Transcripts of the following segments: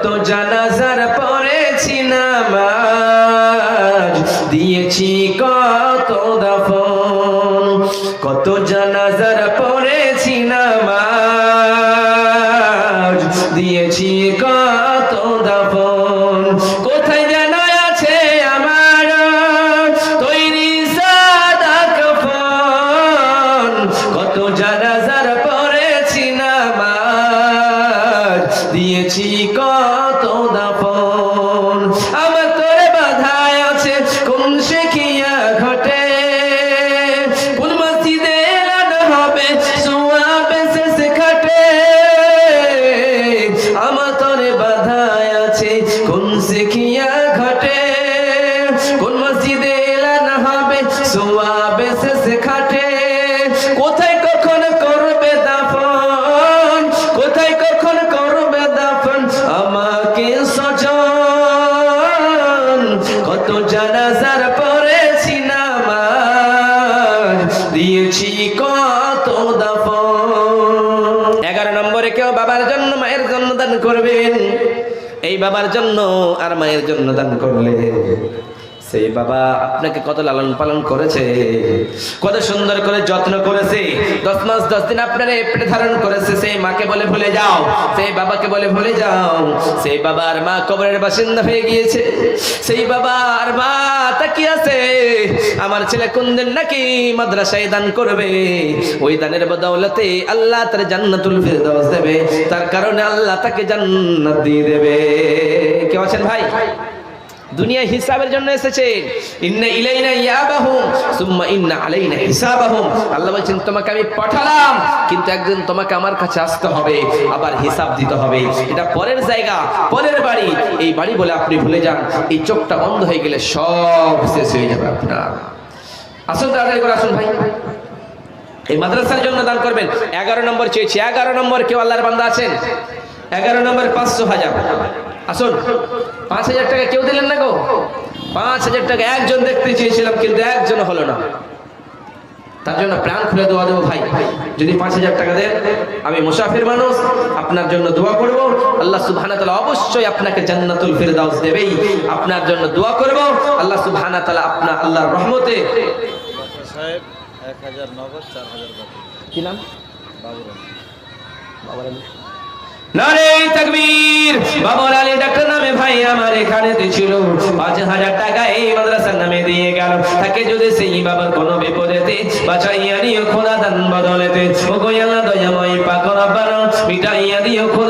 কত জানাজার কত দাফন বাবার জন্য আর মায়ের জন্য দান করলে সেই বাবা, আপনাকে কত লালন পালন করেছে, কত সুন্দর করে যত্ন করেছে। দশ মাস, দশ দিন আপনারে পেটে ধারণ করেছে। সেই মাকে বলে ভুলে যাও, সেই বাবাকে বলে ভুলে যাও। সেই বাবা আর মা কবরের বাসিন্দা হয়ে গিয়েছে। সেই বাবা আর মা তাকিয়ে আছে, আমার ছেলে কোন দিন নাকি মাদ্রাসায় দান করবে? ওই দানের বদৌলতে আল্লাহ তার জান্নাতুল ফিরদাউস দেবে। তার কারণে আল্লাহ তাকে জান্নাত দিয়ে দেবে। কেউ আছেন ভাই? দুনিয়া হিসাবের জন্য এসেছে। ইন্না ইলাইনা ইয়াবাহুম, সুম্মা ইন্না আলাইনা হিসাবাহুম। আল্লাহ বলছেন, তোমাকে আমি পাঠালাম, কিন্তু একদিন তোমাকে আমার কাছে আসতে হবে, আবার হিসাব দিতে হবে। এটা পরের জায়গা, পরের বাড়ি। এই বাড়ি বলে আপনি ভুলে যান, এই চোখটা বন্ধ হয়ে গেলে সব শেষ হয়ে যাবে আপনার। আসুন তাড়াতাড়ি করে আসুন ভাই। এই মাদ্রাসার জন্য দান করবেন। এগারো নম্বর চেয়েছি। এগারো নম্বর কেউ আল্লাহর বান্দা আছেন? এগারো নম্বর পাঁচশো হাজার। আসুন পাঁচ হাজার টাকা কেউ দিলেন না গো? পাঁচ হাজার টাকা একজন দেখতে চেয়েছিলাম কিন্তু একজন হলো না। তার জন্য প্রাণ খুলে দোয়া দেবো ভাই। যদি পাঁচ হাজার টাকা দেন আমি মুসাফির মানুষ আপনার জন্য দোয়া করব। আল্লাহ সুবহানা তাআলা অবশ্যই আপনাকে জান্নাতুল ফিরদাউস দেবেই। আপনার জন্য দোয়া করব। আল্লাহ সুবহানা তাআলা আপনার আল্লাহর রহমতে সাহেব এক হাজার নগদ চার হাজার কি নাম? বাবুরাম তাকবীর আমার এখানে পাঁচ হাজার টাকা এই মাদ্রাসার নামে দিয়ে গেল। তাকে যদি সেই বাবার কোনো বিপদেতে বাঁচাইয়া দিও খোদা দান বদলেতে। ও গোয়ালা দয়াময় পাকর আবার মিটাইয়া দিও খোদা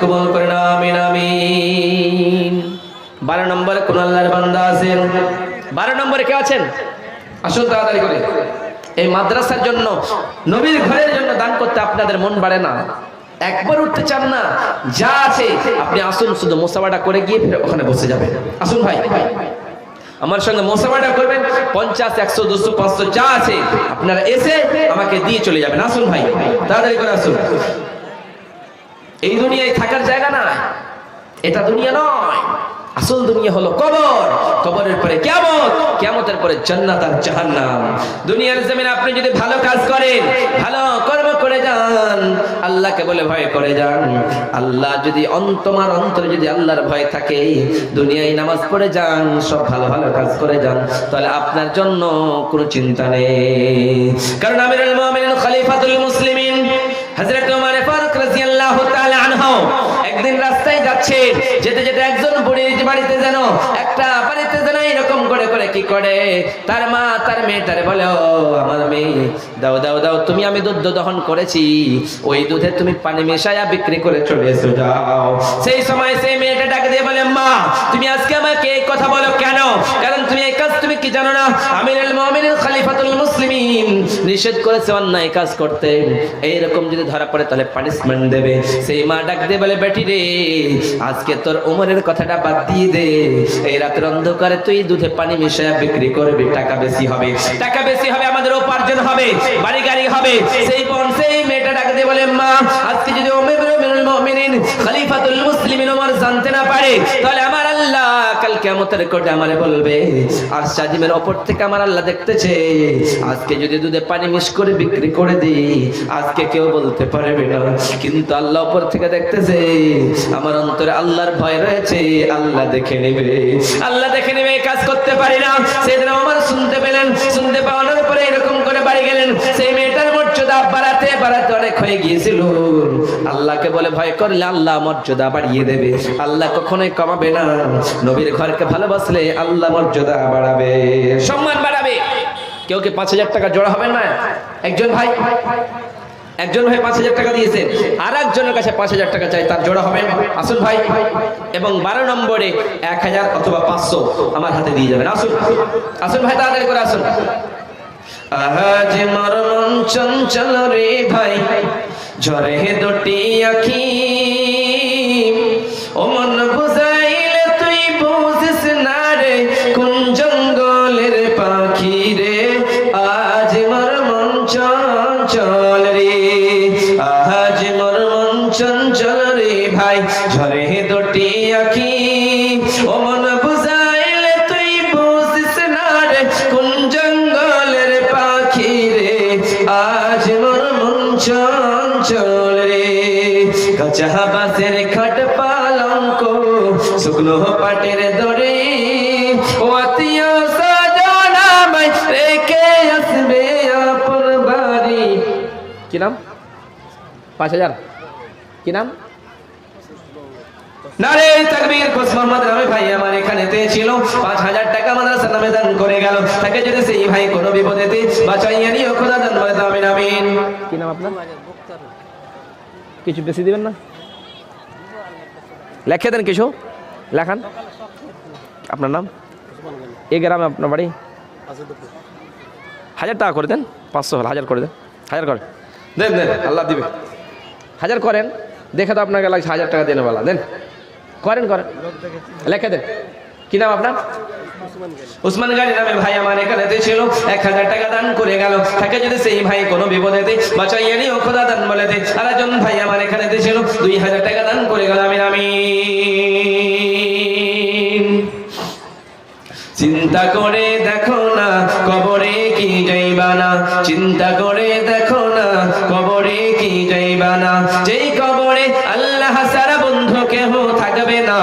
কবুল করে আমিন আমিন। 12 নম্বরে কোন আল্লাহর বান্দা আছেন? 12 নম্বরে কে আছেন? আসুন তাড়াতাড়ি করে। এই মাদ্রাসার জন্য, নবীর ঘরের জন্য দান করতে আপনাদের মন বাড়ে না। একবার উঠতে চান না, যা আছে, আপনি আসুন, শুধু মোসাবাটা করে গিয়ে ফের ওখানে বসে যাবেন। আসুন ভাই। আমার সঙ্গে মোসাবাটা করবেন, পঞ্চাশ, একশো, দুশো, পাঁচশো, যা আছে, আপনারা এসে আমাকে দিয়ে চলে যাবেন। আসুন ভাই, তাড়াতাড়ি করে আসুন। এই দুনিয়ায় থাকার জায়গা না এটা দুনিয়া নয়। আসল দুনিয়া হলো কবর। কবরের পরে কিয়ামত। কিয়ামতের পরে জান্নাত আর জাহান্নাম। দুনিয়ার জমিনে আপনি যদি ভালো কাজ করেন, ভালো কর্ম করে যান, আল্লাহকে বলে ভয় করে যান। আল্লাহ যদি অন- তোমার অন্তরে যদি আল্লাহর ভয় থাকে, দুনিয়ায় নামাজ পড়ে যান, সব ভালো ভালো কাজ করে যান, তাহলে আপনার জন্য কোনো চিন্তা নেই। কারণ আমিরুল যাচ্ছে যেতে যেতে একজন বুড়ির বাড়িতে যেন একটা বাড়িতে যেন এরকম করে করে কি করে? তার মা, তার মেয়েটারে বলে, ও, আমার মেয়ে, দাও দাও দাও, তুমি আমি দুধ দহন করেছি। ওই দুধে তুমি পানি মেশায়া বিক্রি করে চলে এসো যাও। সেই সময় সেই মেয়েটা ডাকে দিয়ে বলে, মা, তুমি আজকে আমাকে এই কথা বলো কেন? কারণ তুমি এই কাজ তুমি কি জানো না? আমিরুল মুমিনিন খলিফাতুল মুসলিমিন। নিষেধ করেছে অন্যায় কাজ করতে। এইরকম যদি ধরা পড়ে, তাহলে পানিশমেন্ট দেবে। সেই মা ডাক দিয়ে বলে, বেটি রে, আজকে তোর উমরের কথাটা বাদ দিয়ে দে। এই রাতের অন্ধকারে তুই দুধে পানি মিশিয়ে বিক্রি করবি। টাকা বেশি হবে। টাকা বেশি হবে, আমাদের উপার্জন হবে। বাড়ি গাড়ি হবে। সেই বোন সেই মেয়েটা ডাক দিয়ে বলে, মা, আজকে যদি মুমিনিন খলিফাতুল মুসলিমিন ওমর জানতে না পারে, তাহলে আমার আল্লাহ কাল কিয়ামতের কোর্টে আমারে বলবে আর সাজিমের ওপর থেকে আমার আল্লাহ দেখতেছে। আজকে যদি দুধে পানি মিশ করে বিক্রি করে দিই। আজকে কেউ বলতে পারবে না, কিন্তু আল্লাহ ওপর থেকে দেখতেছে, আমার অন্তরে আল্লাহর ভয় রয়েছে, আল্লাহ দেখে নেবে। আল্লাহ দেখে নেবে কাজ করতে পারি না। সেদিন আমার শুনতে পেলেন, শুনতে পাওয়ানোর পরে এরকম করে বাড়ি গেলেন। সেই মেয়েটার মর্যাদা বাড়াতে বাড়াতে অনেক হয়ে গিয়েছিল। আল্লাহকে বলে ভয় করলে আল্লাহ মর্যাদা বাড়িয়ে দেবে। আল্লাহ কখনোই কমাবে না। নবীর ঘরকে ভালোবাসলে আল্লাহ মর্যাদা বাড়াবে। সম্মান বাড়াবে। কেউ কি পাঁচ হাজার টাকা জোড়া হবে না? একজন ভাই? একজন ভাই পাঁচ হাজার টাকা দিয়েছে। আর একজনের কাছে পাঁচ হাজার টাকা চাই, তার জোড়া হবে। আসুন ভাই। এবং বারো নম্বরে এক হাজার অথবা পাঁচশো আমার হাতে দিয়ে যাবেন। আসুন। আসুন ভাই, তাড়াতাড়ি করে আসুন। আজ মর মন চঞ্চল রে ভাই, ঝরে দুটি আখি। কি নাম? পাঁচ হাজার। কি নাম? নারে তাকবীর কোস মোহাম্মদ নামে ভাই আমার এখানেতে ছিল। পাঁচ হাজার টাকা মাদ্রাসার নামে দান করে গেল। তাকে যদি সেই ভাই কোনো বিপদেতে বাঁচাইয়া নিও খোদা দান আমিন আমিন। কি নাম আপনার? কিছু বেশি দিবেন না? লেখে দেন কিছু। লেখান। আপনার নাম? এই গ্রামে আপনার বাড়ি? হাজার টাকা করে দেন পাঁচশো হাজার করে দেন। হাজার করেন দেন দেন, আল্লাহ দিবে। হাজার করেন, দেখে তো আপনাকে লাগছে হাজার টাকা দেনে বলা দেন। করেন করেন। লেখে দেন। কি নাম আপনার? উসমান গাড়ি নামে ভাই আমার এখানে ছিল। এক হাজার টাকা দান করে গেল। তাকে যদি সেই ভাই কোনো বিপদেতে বাঁচাইয়া নিও, খোদা দান বলে দে আর একজন ভাই আমার এখানে ছিল। দুই হাজার টাকা দান করে গেল আমি আমি। চিন্তা করে দেখো না, কবরে কি যাইবা না। চিন্তা করে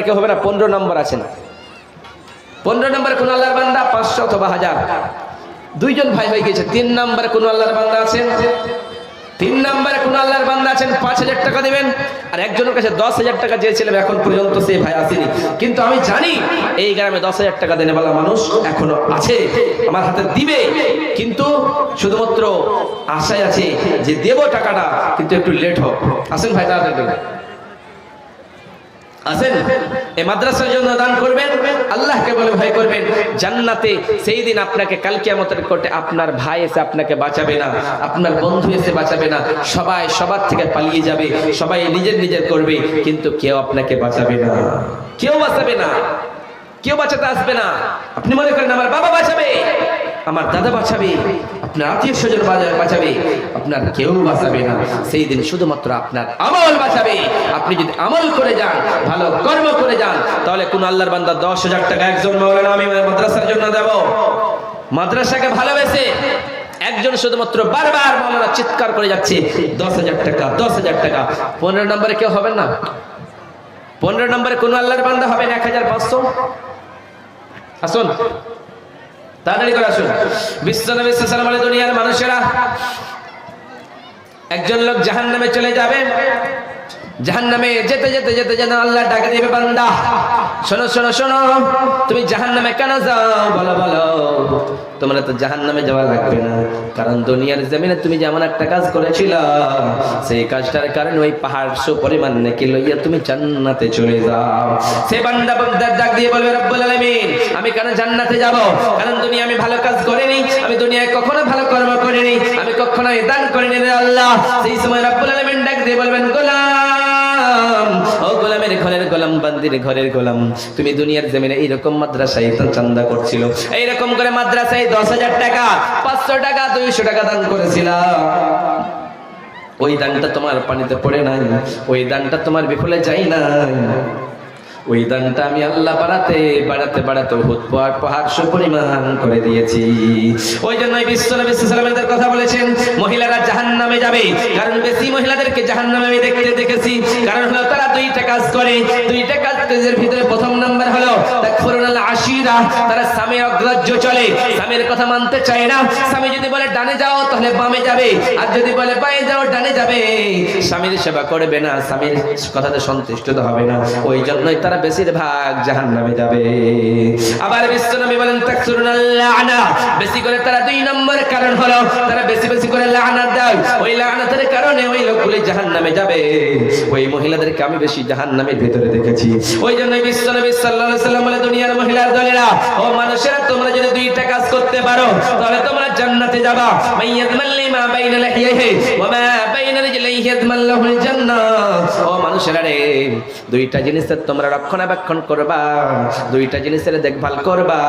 পনেরো কেউ হবে না, পনেরো নম্বর আছে না পনেরো নম্বর কোন আল্লাহর বান্দা, পাঁচশো অথবা হাজার। দুইজন ভাই হয়ে গেছে, তিন নম্বরে কোন আল্লাহর বান্দা আছেন? তিন নম্বরে কোন আল্লাহর বান্দা আছেন, পাঁচ হাজার টাকা দেবেন। আর একজনের কাছে দশ হাজার টাকা চেয়েছিলাম, এখন পর্যন্ত সেই ভাই আসেনি। কিন্তু আমি জানি, এই গ্রামে দশ হাজার টাকা দেনে বলা মানুষ এখনও আছে, আমার হাতে দিবে। কিন্তু শুধুমাত্র আশায় আছে যে দেব টাকাটা, কিন্তু একটু লেট হোক। আসেন ভাই, তাড়াতাড়ি আসেন এই মাদ্রাসার জন্য দান করবেন? আল্লাহকে বলে ভয় করবেন। জান্নাতে সেই দিন আপনাকে কাল কিয়ামতের কোর্টে আপনার ভাই এসে আপনাকে বাঁচাবে না, আপনার বন্ধু এসে বাঁচাবে না, সবাই সবার থেকে পালিয়ে যাবে, সবাই নিজের নিজের করবে, কিন্তু কেউ আপনাকে বাঁচাবে না। কেউ বাঁচাবে না। কেউ বাঁচাতে আসবে না। আপনি মনে করেন আমার বাবা আমার দাদা বাঁচাবে, আপনার আত্মীয় স্বজন বাঁচাবে, আপনার কেউ বাঁচাবে না। সেই দিন শুধুমাত্র আপনার আমল বাঁচাবে। আপনি যদি আমল করে যান, ভালো কর্ম করে যান, তাহলে কোন আল্লাহর বান্দা দশ হাজার টাকা একজন মৌলানা আমি মাদ্রাসার জন্য দেব। মাদ্রাসাকে ভালোবেসে একজন শুধুমাত্র বারবার মৌলানা চিৎকার করে যাচ্ছে, দশ হাজার টাকা, দশ হাজার টাকা। পনেরো নম্বরে কেউ হবে না? পনেরো নম্বরে কোন আল্লাহর বান্দা হবে না এক হাজার পাঁচশো? আসুন। তাড়াতাড়ি করে আসুন। বিশ্ব নবী সাল্লাম আলাইহি দুনিয়ার মানুষেরা একজন লোক জাহান নামে চলে যাবে। জাহান নামে যেতে যেতে যেতে যেন আল্লাহ ডাকে দিবে, বান্দা, শোনো শোনো শোনো, তুমি জাহান নামে কেন যাও? বলো বলো। তোমরা তো জাহান নামে যাওয়া লাগবে না, কারণ দুনিয়ার জমিনে তুমি যেমন একটা কাজ করেছিল, সেই কাজটার কারণে ওই পাহাড় সু পরিমাণ নাকি লইয়া তুমি জান্নাতে চলে যাও। সে বান্দা বান্দার ডাক দিয়ে বলবে, রব্বুল আলামিন কেন জান্নাতে যাব? কারণ দুনিয়া আমি ভালো কাজ করিনি, আমি দুনিয়ায় কখনো ভালো কর্ম করিনি, আমি কখনো দান করিনি আল্লাহ। সেই সময় রব্বুল আলামিন ডাক দিয়ে বলবেন, গোলাম, ও গোলামের ঘরের গোলাম, বান্দির ঘরের গোলাম, তুমি দুনিয়ার জমিনে এইরকম মাদ্রাসায় তো চান্দা করছিল। এইরকম করে মাদ্রাসায় দশ হাজার টাকা, পাঁচশো টাকা, দুইশো টাকা দান করেছিলা। ওই দানটা তোমার পানিতে পড়ে নাই, ওই দানটা তোমার বিফলে যাই নাই। ওই দানটা আমি আল্লাহ বাড়াতে বাড়াতে বাড়াতে হুত পাহাড় পাহাড় সুপরিমাণ করে দিয়েছি। ওই জন্যই বিশ্ব নবী সাল্লামের কথা বলেছেন, মহিলারা জাহান নামে যাবে। কারণ বেশি মহিলাদেরকে জাহান নামে আমি দেখতে দেখেছি। কারণ হলো তারা দুইটা কাজ করে। দুইটা কাজের ভিতরে প্রথম নাম্বার হলো আশিরা। তারা স্বামীর অগ্রাহ্য চলে। স্বামীর কথা মানতে চায় না। স্বামী যদি বলে, ডানে যাও, তাহলে বামে যাবে। আর যদি বলে বামে যাও, ডানে যাবে। স্বামীর সেবা করবে না। স্বামীর কথাতে সন্তুষ্ট হবে না। ওই জন্যই বেশিরভাগ জাহান নামে যাবে। আবার বিশ্বনবী বলেন লানা। বেশি করে তারা দুই নম্বর কারণ হলো, তারা বেশি বেশি করে দেয়। ওই লানাতের কারণে ওই লোকগুলি জাহান নামে যাবে। ওই মহিলাদেরকে আমি বেশি জাহান নামের ভিতরে দেখেছি। ওই জন্যই বিশ্বনবী সাল্লাল্লাহু আলাইহি সাল্লাম বলে, দুনিয়ার মহিলার দলেরা, ও মানুষেরা, তোমরা যদি দুইটা কাজ করতে পারো, তাহলে তোমরা জান্নাতে যাবা। মাইয়াদমাল্লি মা বাইনা লাহিয়াহি ওয়া মা বাইনা রিজলাইহি ইয়াদমাল্লাহুল জান্নাহ ও মানুষেরা রে, দুইটা জিনিসের তোমরা রক্ষণাবেক্ষণ করবা, দুইটা জিনিসের দেখভাল করবা,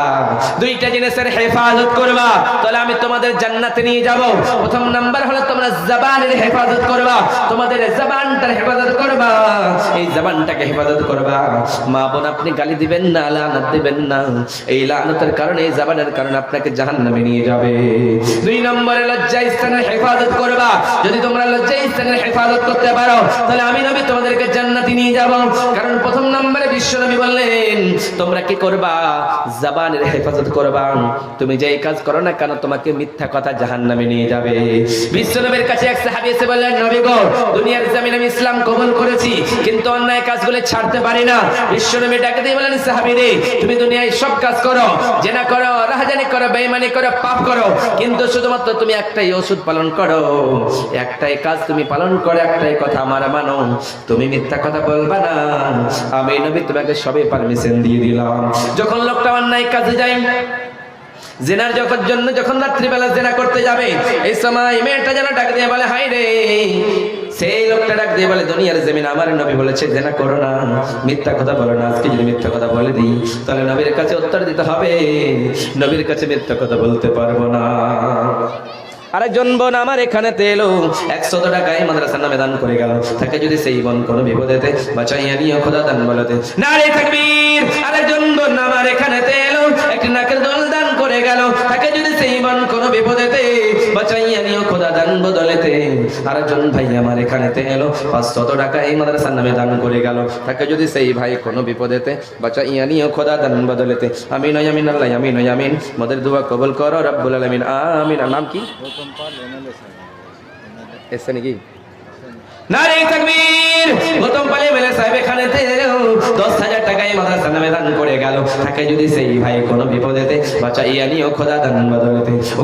দুইটা জিনিসের হেফাজত করবা। তাহলে আমি তোমাদের জান্নাতে নিয়ে যাব। প্রথম নাম্বার হলো তোমরা জবানের হেফাজত করবা। তোমাদের জবানটার হেফাজত করবা। এই জবানটাকে হেফাজত করবা। মা বোন, আপনি গালি দিবেন না, লানত দিবেন না। এই লানতের কারণে, এই জবানের কারণে আপনাকে জাহান্নামে নিয়ে যাবে। দুই নম্বরে লজ্জা স্থানের হেফাজত করবা। যদি তোমরা লজ্জা স্থানের হেফাজত করতে পারো, তাহলে আমি নবী তোমাদেরকে জান্নাতে নিয়ে যাব। কারণ প্রথম নম্বরে বিশ্ব নবী বললেন, তোমরা কি করবা? জবানের হেফাজত করবা। তুমি যেই কাজ করো না কেন, তোমাকে মিথ্যা কথা জাহান্নামে নিয়ে যাবে। বিশ্ব নবীর কাছে এক সাহাবী এসে বললেন, নবী গো, দুনিয়ার জমিনে আমি ইসলাম কবুল করেছি, কিন্তু অন্যায় কাজগুলো ছাড়তে পারি না। বিশ্ব নবী ডাকে দিয়ে বলেন সাহাবী তুমি দুনিয়ায় সব কাজ করো। জেনা করো, রাহাজানি করো বেঈমানি করো, পাপ করো। কিন্তু শুধুমাত্র তুমি একটাই ওষুধ পালন করো। একটাই কাজ তুমি পালন করো, একটাই কথা আমার মানো। তুমি মিথ্যা কথা বলবে না। আমি নবী, তোমাকে সবে পারমিশন দিয়ে দিলাম। যখন লোকটা অন্যায় কাজে যায়, জেনার যখন জন্য যখন রাত্রিবেলা জেনা করতে যাবে, এই সময় মেয়েটা যেন ডাক দিয়ে বলে হাই রে সেই লোকটা ডাক দিয়ে বলে, দুনিয়ার জমিন আমার নবী বলেছে জেনা করো না। মিথ্যা কথা বলো না, আজকে যদি মিথ্যা কথা বলে দিই, তাহলে নবীর কাছে উত্তর দিতে হবে। নবীর কাছে মিথ্যা কথা বলতে পারব না। আরেকজন বোন আমার এখানে এলো একশো টাকায় মাদ্রাসার নামে দান করে গেল। তাকে যদি সেই বোন কোনো বিপদেতে বাঁচাইয়া নিয়ে খোদা দান বলতে। নারী থাকবীর, আরেকজন বোন আমার এখানে এলো, একটি দান বদলেতে আরেকজন ভাই আমার এখানে এলো। পাঁচশত টাকা এই মাদ্রাসার নামে দান করে গেল। তাকে যদি সেই ভাই কোনো বিপদেতে বাঁচাইয়া নিয়ে খোদা দান বদলেতে। আমি নয় আমিন আল্লাহ আমি নয় আমিন মোদের দুয়া কবল করো রব্বুল আলামিন। আমিন। নাম কি? এসছে নাকি? নারী তাকবীর। গৌতম পালে মেলে সাহেব এখানে দশ মাদ্রাসা নামে দান করে গেল। তাকে যদি সেই ভাই কোনো বিপদেতে নিও খোদা দান বদলেতে। ও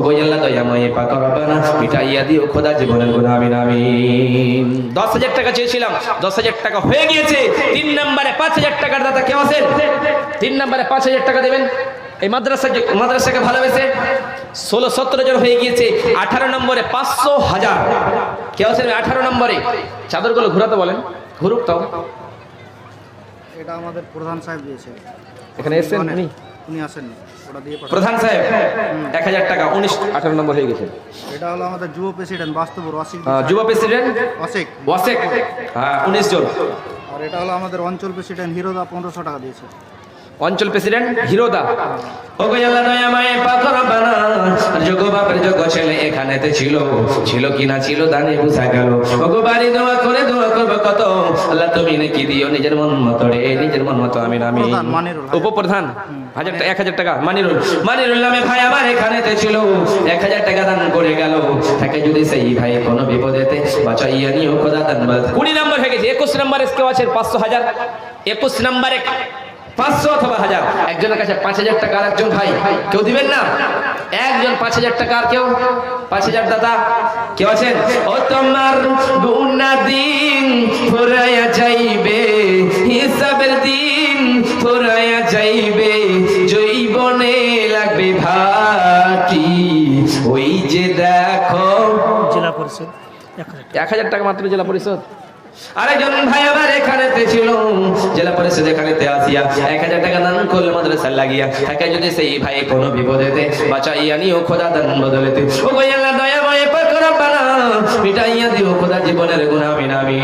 পাক দিও খোদা জীবনের আমিন আমিন। দশ হাজার টাকা চেয়েছিলাম, দশ হাজার টাকা হয়ে গিয়েছে। তিন নম্বরে পাঁচ হাজার টাকার দাদা কেউ আছেন? তিন নম্বরে পাঁচ হাজার টাকা দেবেন। এই মাদ্রাসা মাদ্রাসাকে ভালোবেসে ষোলো সতেরো জন হয়ে গিয়েছে, আঠারো নম্বরে পাঁচশো হাজার। কেউ আছেন আঠারো নম্বরে? চাদরগুলো ঘুরাতে বলেন। ঘুরুক তাও এটা আমাদের প্রধান সাহেব দিয়েছে। এখানে এসেছেন উনি? উনি আসেননি। ওটা দিয়ে প্রধান সাহেব এক হাজার টাকা উনিশ আঠারো নম্বর হয়ে গেছে। এটা হলো আমাদের যুব প্রেসিডেন্ট বাস্তবর অসিক যুব প্রেসিডেন্ট? ওয়াসিক ওয়াসেক হ্যাঁ উনিশ জন। আর এটা হলো আমাদের অঞ্চল প্রেসিডেন্ট হিরোদা পনেরোশো টাকা দিয়েছে। অঞ্চল প্রেসিডেন্ট হিরোদা। ও আল্লাহ দয়া পাথর বানা যোগ বাপের যোগ ছেলে এখানেতে ছিল। ছিল কি ছিল দানে বুঝা গেল। ও বাড়ি দোয়া করে দোয়া করবে কত। আল্লাহ তুমি নাকি দিও নিজের মন মতো রে নিজের মন মতো আমি আমি উপপ্রধান হাজার এক হাজার টাকা মানিরুল। মানিরুল নামে ভাই আমার এখানেতে ছিল। এক হাজার টাকা দান করে গেল। তাকে যদি সেই ভাই কোনো বিপদেতে বাঁচাইয়া নিও খোদা দান কুড়ি নম্বর হয়ে গেছে একুশ নম্বরে কেউ আছেন পাঁচশো হাজার। একুশ নম্বরে পাঁচশো অথবা হাজার। একজনের কাছে পাঁচ হাজার টাকা আর একজন ভাই। কেউ দিবেন না? একজন পাঁচ হাজার টাকা আর কেউ? পাঁচ হাজার দাদা কেউ আছেন? ও তোমার গুনা দিন ফুরাইয়া যাইবে হিসাবের দিন ফুরাইয়া যাইবে জৈবনে লাগবে ভাটি। ওই যে দেখো জেলা পরিষদ এক হাজার এক হাজার টাকা মাত্র জেলা পরিষদ? আরেকজন ভাই আবার এখানেতে ছিল। জেলা পরিষদ এখানেতে আসিয়া এক হাজার টাকা দান করলে মাদ্রাসা লাগিয়া। তাকে যদি সেই ভাই কোনো বিপদেতে বাঁচাইয়া নিও খোদা দান বদলেতে। ও আল্লাহ, দয়া, ময়, পাক, রব্বানা, মিটাইয়া দিও খোদা জীবনের গুনাহ আমি